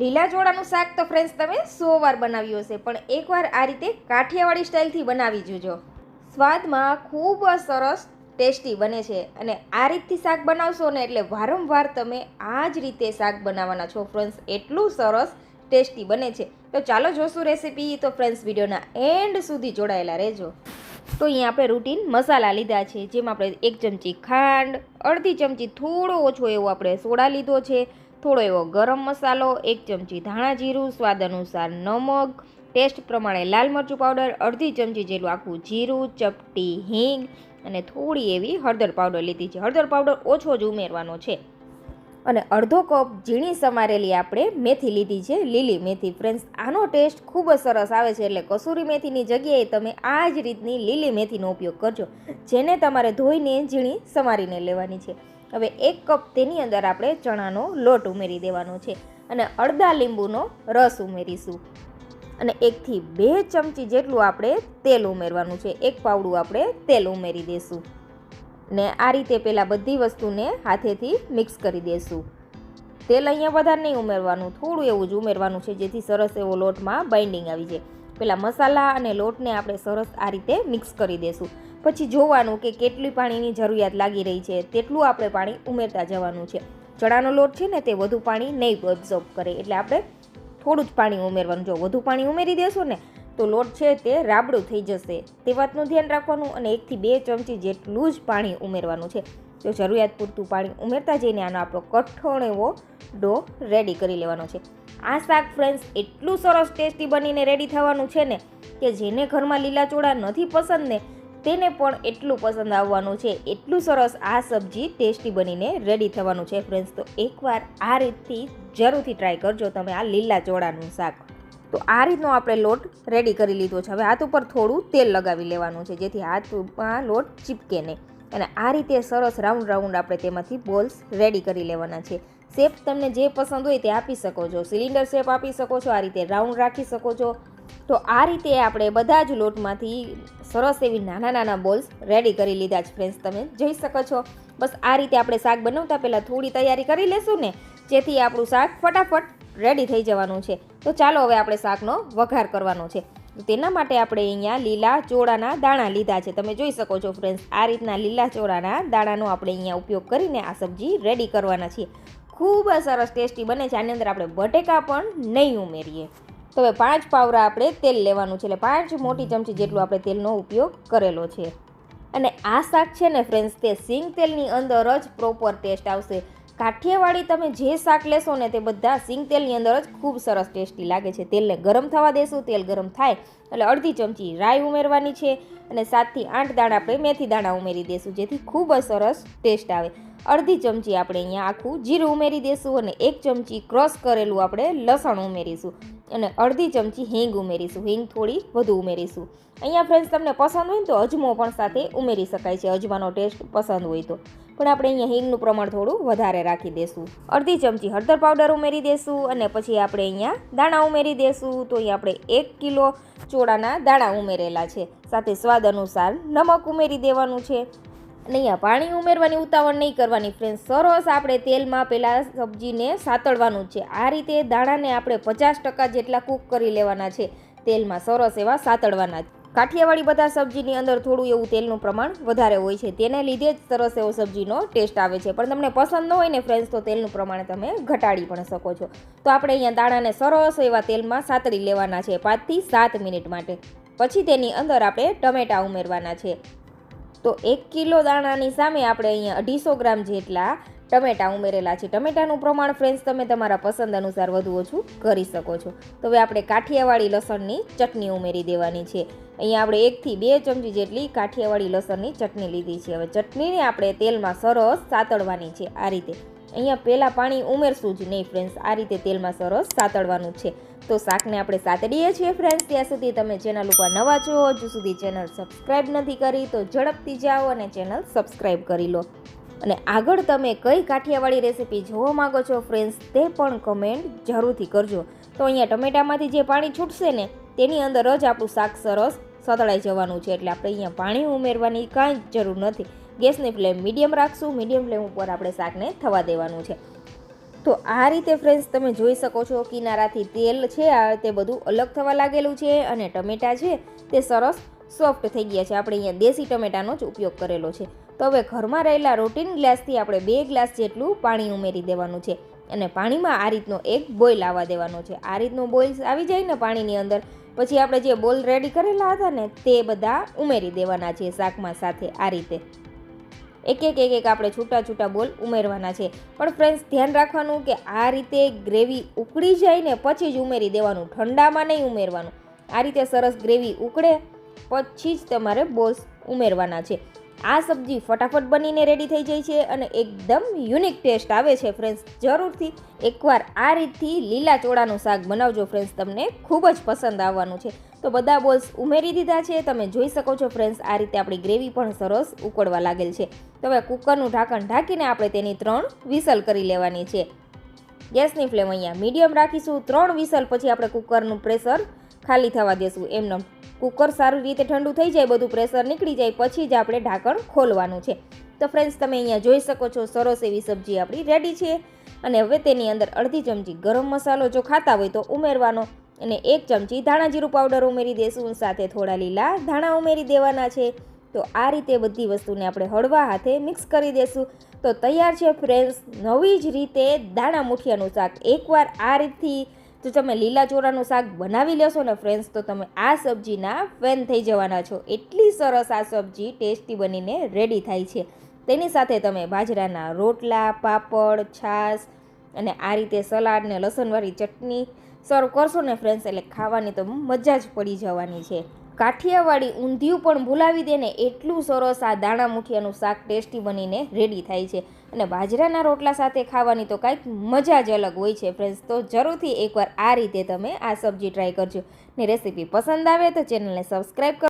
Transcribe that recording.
લીલા ચોળાનું શાક તો ફ્રેન્ડ્સ તમે સો વાર બનાવ્યું હશે, પણ એકવાર આ રીતે કાઠિયાવાડી સ્ટાઇલથી બનાવી જોજો. સ્વાદમાં ખૂબ જ સરસ ટેસ્ટી બને છે અને આ રીતથી શાક બનાવશો ને એટલે વારંવાર તમે આ જ રીતે શાક બનાવવાના છો ફ્રેન્ડ્સ એટલું સરસ ટેસ્ટી બને છે. તો ચાલો જોશું રેસીપી તો ફ્રેન્ડ્સ વિડીયોના એન્ડ સુધી જોડાયેલા રહેજો. તો અહીંયા આપણે રૂટીન મસાલા લીધા છે, જેમાં આપણે એક ચમચી ખાંડ, અડધી ચમચી થોડો ઓછો એવો આપણે સોડા લીધો છે થોડો એવો ગરમ મસાલો, એક ચમચી ધાણા જીરું, સ્વાદ અનુસાર નમક, ટેસ્ટ પ્રમાણે લાલ મરચું પાવડર, અડધી ચમચી જેટલું આખું જીરું, ચપટી, હિંગ અને થોડી એવી હળદર પાવડર લીધી છે. હળદર પાવડર ઓછો જ ઉમેરવાનો છે. અને અડધો કપ ઝીણી સમારેલી આપણે મેથી લીધી છે, લીલી મેથી. ફ્રેન્ડ્સ, આનો ટેસ્ટ ખૂબ જ સરસ આવે છે એટલે કસૂરી મેથીની જગ્યાએ તમે આ જ રીતની લીલી મેથીનો ઉપયોગ કરજો, જેને તમારે ધોઈને ઝીણી સમારીને લેવાની છે. હવે એક કપ તેની અંદર આપણે ચણાનો લોટ ઉમેરી દેવાનો છે અને અડધા લીંબુનો રસ ઉમેરીશું. અને એકથી બે ચમચી જેટલું આપણે તેલ ઉમેરવાનું છે. એક પાવડું આપણે તેલ ઉમેરી દઈશું ને આ રીતે પહેલાં બધી વસ્તુને હાથેથી મિક્સ કરી દઈશું તેલ અહીંયા વધારે નહીં ઉમેરવાનું, થોડું એવું જ ઉમેરવાનું છે જેથી સરસ એવો લોટમાં બાઇન્ડિંગ આવી જાય. પહેલાં મસાલા અને લોટને આપણે સરસ આ રીતે મિક્સ કરી દઈશું પછી જોવાનું કે કેટલી પાણીની જરૂરિયાત લાગી રહી છે, તેટલું આપણે પાણી ઉમેરતા જવાનું છે. ચણાનો લોટ છે ને તે વધુ પાણી નહીં એબ્ઝોર્બ કરે, એટલે આપણે થોડું જ પાણી ઉમેરવાનું. જો વધુ પાણી ઉમેરી દેશો ને, તો લોટ છે તે રાબડું થઈ જશે. તે વાતનું ધ્યાન રાખવાનું અને એકથી બે ચમચી જેટલું જ પાણી ઉમેરવાનું છે. જો જરૂરિયાત પૂરતું પાણી ઉમેરતા જઈને આનો આપણો કઠોળ એવો ડો રેડી કરી લેવાનો છે. આ શાક ફ્રેન્ડ્સ એટલું સરસ ટેસ્ટી બનીને રેડી થવાનું છે ને કે જેને ઘરમાં લીલા ચોળા નથી પસંદ ને તેને પણ એટલું પસંદ આવવાનું છે. એટલું સરસ આ સબ્જી ટેસ્ટી બનીને રેડી થવાનું છે ફ્રેન્ડ્સ તો એકવાર આ રીતથી જરૂરથી ટ્રાય કરજો તમે આ લીલા ચોળાનું શાક. તો આ રીતનો આપણે લોટ રેડી કરી લીધો છે. હવે હાથ ઉપર થોડું તેલ લગાવી લેવાનું છે જેથી હાથમાં લોટ ચીપકે નહીં. અને આ રીતે સરસ રાઉન્ડ રાઉન્ડ આપણે તેમાંથી બોલ્સ રેડી કરી લેવાના છે. શેપ તમને જે પસંદ હોય તે આપી શકો છો. સિલિન્ડર શેપ આપી શકો છો. આ રીતે રાઉન્ડ રાખી શકો છો. તો આ રીતે આપણે બધા જ લોટમાંથી સરસ એવી નાના નાના બોલ્સ રેડી કરી લીધા છે ફ્રેન્ડ્સ તમે જોઈ શકો છો. બસ આ રીતે આપણે શાક બનાવતા પહેલાં થોડી તૈયારી કરી લેશું ને, જેથી આપણું શાક ફટાફટ રેડી થઈ જવાનું છે. તો ચાલો હવે આપણે શાકનો વઘાર કરવાનો છે. તો તેના માટે આપણે અહીંયા લીલા ચોળાના દાણા લીધા છે. તમે જોઈ શકો છો ફ્રેન્ડ્સ, આ રીતના લીલા ચોળાના દાણાનો આપણે અહીંયા ઉપયોગ કરીને આ સબ્જી રેડી કરવાના છીએ. ખૂબ જ સરસ ટેસ્ટી બને છે. આની અંદર આપણે બટેકા પણ નહીં ઉમેરીએ. તો હવે પાંચ પાવરા આપણે તેલ લેવાનું છે. એટલે પાંચ મોટી ચમચી જેટલું આપણે તેલનો ઉપયોગ કરેલો છે. અને આ શાક છે ને ફ્રેન્ડ્સ, તે સિંગ તેલની અંદર જ પ્રોપર ટેસ્ટ આવશે. કાઠિયાવાડી તમે જે શાક લેશો ને તે બધા સિંગ તેલની અંદર જ ખૂબ સરસ ટેસ્ટી લાગે છે. તેલને ગરમ થવા દેશું, તેલ ગરમ થાય એટલે અડધી ચમચી રાઈ ઉમેરવાની છે અને સાતથી આઠ દાણા આપણે મેથી દાણા ઉમેરી દઈશું જેથી ખૂબ જ સરસ ટેસ્ટ આવે. અડધી ચમચી આપણે અહીંયા આખું જીરું ઉમેરી દઈશું અને એક ચમચી ક્રશ કરેલું આપણે લસણ ઉમેરીશું અને અડધી ચમચી હિંગ ઉમેરીશું, હિંગ થોડી વધુ ઉમેરીશું. અહીંયા ફ્રેન્ડ્સ તમને પસંદ હોય તો અજમો પણ સાથે ઉમેરી શકાય છે, અજમાનો ટેસ્ટ પસંદ હોય તો. પણ આપણે અહીંયા હિંગનું પ્રમાણ થોડું વધારે રાખી દઈશું અડધી ચમચી હળદર પાવડર ઉમેરી દઈશું અને પછી આપણે અહીંયા દાણા ઉમેરી દઈશું તો અહીંયા આપણે એક કિલો ચોળાના દાણા ઉમેરેલા છે. સાથે સ્વાદ અનુસાર નમક ઉમેરી દેવાનું છે. અહીંયા પાણી ઉમેરવાની ઉતાવળ નહીં કરવાની ફ્રેન્ડ સરસ આપણે તેલમાં પહેલાં સબ્જીને સાતળવાનું છે. આ રીતે દાણાને આપણે પચાસ ટકા જેટલા કૂક કરી લેવાના છે. તેલમાં સરસ એવા સાતળવાના કાઠિયાવાડી બધા સબ્જીની અંદર થોડું એવું તેલનું પ્રમાણ વધારે હોય છે. તેને લીધે જ સરસ એવો સબ્જીનો ટેસ્ટ આવે છે. પણ તમને પસંદ ન હોય ને ફ્રેન્ડ્સ તો તેલનું પ્રમાણ તમે ઘટાડી પણ શકો છો. તો આપણે અહીંયા દાણાને સરસ એવા તેલમાં સાતડી લેવાના છે પાંચથી સાત મિનિટ માટે. પછી તેની અંદર આપણે ટમેટાં ઉમેરવાના છે. તો એક કિલો દાણાની સામે આપણે અહીંયા અઢીસો ગ્રામ જેટલા ટમેટાં ઉમેરેલા છે. ટમેટાનું પ્રમાણ ફ્રેન્ડ્સ તમે તમારા પસંદ અનુસાર વધુ ઓછું કરી શકો છો. તો હવે આપણે કાઠિયાવાડી લસણની ચટણી ઉમેરી દેવાની છે. અહીંયા આપણે એકથી બે ચમચી જેટલી કાઠિયાવાડી લસણની ચટણી લીધી છે. હવે ચટણીને આપણે તેલમાં સરસ સાતળવાની છે આ રીતે. અહીંયા પહેલાં પાણી ઉમેરશું જ નહીં ફ્રેન્ડ્સ આ રીતે તેલમાં સરસ સાતળવાનું છે. તો શાકને આપણે સાતડીએ છીએ ફ્રેન્ડ્સ ત્યાં સુધી તમે ચેનલ ઉપર નવા છો, હજુ સુધી ચેનલ સબસ્ક્રાઈબ નથી કરી તો ઝડપથી જાઓ અને ચેનલ સબસ્ક્રાઈબ કરી લો. અને આગળ તમે કઈ કાઠિયાવાડી રેસીપી જોવા માગો છો ફ્રેન્ડ્સ તે પણ કમેન્ટ જરૂરથી કરજો. તો અહીંયા ટમેટામાંથી જે પાણી છૂટશે ને, તેની અંદર જ આપણું શાક સરસ સતળાઈ જવાનું છે. એટલે આપણે અહીંયા પાણી ઉમેરવાની કાંઈ જ જરૂર નથી. ગેસની ફ્લેમ મીડિયમ રાખશું, મીડિયમ ફ્લેમ ઉપર આપણે શાકને થવા દેવાનું છે. તો આ રીતે ફ્રેન્ડ્સ તમે જોઈ શકો છો કિનારાથી તેલ છે, આ તે બધું અલગ થવા લાગેલું છે અને ટમેટાં છે, તે સરસ સોફ્ટ થઈ ગયા છે. આપણે અહીંયા દેશી ટમેટાનો જ ઉપયોગ કરેલો છે. તો હવે ઘરમાં રહેલા રોટીન ગ્લાસથી આપણે બે ગ્લાસ જેટલું પાણી ઉમેરી દેવાનું છે અને પાણીમાં આ રીતનો એક બોઇલ આવવા દેવાનો છે. આ રીતનો બોઇલ્સ આવી જાય ને પાણીની અંદર, પછી આપણે જે બોલ રેડી કરેલા હતા ને તે બધા ઉમેરી દેવાના છે શાકમાં સાથે આ રીતે. એક એક એક એક આપણે છૂટા છૂટા બોલ ઉમેરવાના છે. પણ ફ્રેન્ડ્સ, ધ્યાન રાખવાનું કે આ રીતે ગ્રેવી ઉકળી જાય ને પછી જ ઉમેરી દેવાનું, ઠંડામાં નહીં ઉમેરવાનું. આ રીતે સરસ ગ્રેવી ઉકળે, પછી જ તમારે બોલ્સ ઉમેરવાના છે. આ સબ્જી ફટાફટ બનીને રેડી થઈ જાય છે અને એકદમ યુનિક ટેસ્ટ આવે છે ફ્રેન્ડ્સ જરૂરથી એકવાર આ રીતથી લીલા ચોળાનું શાક બનાવજો ફ્રેન્ડ્સ તમને ખૂબ જ પસંદ આવવાનું છે. તો બધા બોલ્સ ઉમેરી દીધા છે. તમે જોઈ શકો છો ફ્રેન્ડ્સ આ રીતે આપણી ગ્રેવી પણ સરસ ઉકળવા લાગેલ છે. તો હવે કુકરનું ઢાંકણ ઢાંકીને આપણે તેની ત્રણ વિસલ કરી લેવાની છે. ગેસની ફ્લેમ અહીંયા મીડિયમ રાખીશું. ત્રણ વિસલ પછી આપણે કુકરનું પ્રેશર ખાલી થવા દેશું. એમને કુકર સારી રીતે ઠંડુ થઈ જાય, બધું પ્રેશર નીકળી જાય, પછી જ આપણે ઢાંકણ ખોલવાનું છે. તો ફ્રેન્ડ્સ તમે અહીંયા જોઈ શકો છો, સરસ એવી સબ્જી આપણી રેડી છે. અને હવે તેની અંદર અડધી ચમચી ગરમ મસાલો જો ખાતા હોય તો ઉમેરવાનો અને એક ચમચી ધાણા જીરું પાવડર ઉમેરી દેશું, સાથે થોડા લીલા ધાણા ઉમેરી દેવાના છે. તો આ રીતે બધી વસ્તુને આપણે હળવા હાથે મિક્સ કરી દેશું. તો તૈયાર છે ફ્રેન્ડ્સ નવી જ રીતે દાણા મુઠિયાનું શાક એકવાર આ રીતથી જો તમે લીલા ચોરાનું શાક બનાવી લેશો ને ફ્રેન્ડ્સ તો તમે આ સબ્જીના ફેન થઈ જવાના છો. એટલી સરસ આ સબ્જી ટેસ્ટી બનીને રેડી થાય છે. તેની સાથે તમે બાજરાના રોટલા, પાપડ, છાશ અને આ રીતે સલાડ ને લસણવાળી ચટણી સર્વ કરશો ને ફ્રેન્ડ્સ એટલે ખાવાની તો મજા જ પડી જવાની છે. કાઠિયાવાડી ઊંધિયું પણ ભૂલાવી દે ને એટલું સરસ આ દાણા મુઠિયાનું શાક ટેસ્ટી બનીને રેડી થાય છે. અને બાજરાના રોટલા સાથે ખાવાની તો કાંઈક મજા જ અલગ હોય છે ફ્રેન્ડ્સ તો જરૂરથી એકવાર આ રીતે તમે આ સબ્જી ટ્રાય કરજો. ને રેસીપી પસંદ આવે તો ચેનલને સબસ્ક્રાઈબ કરો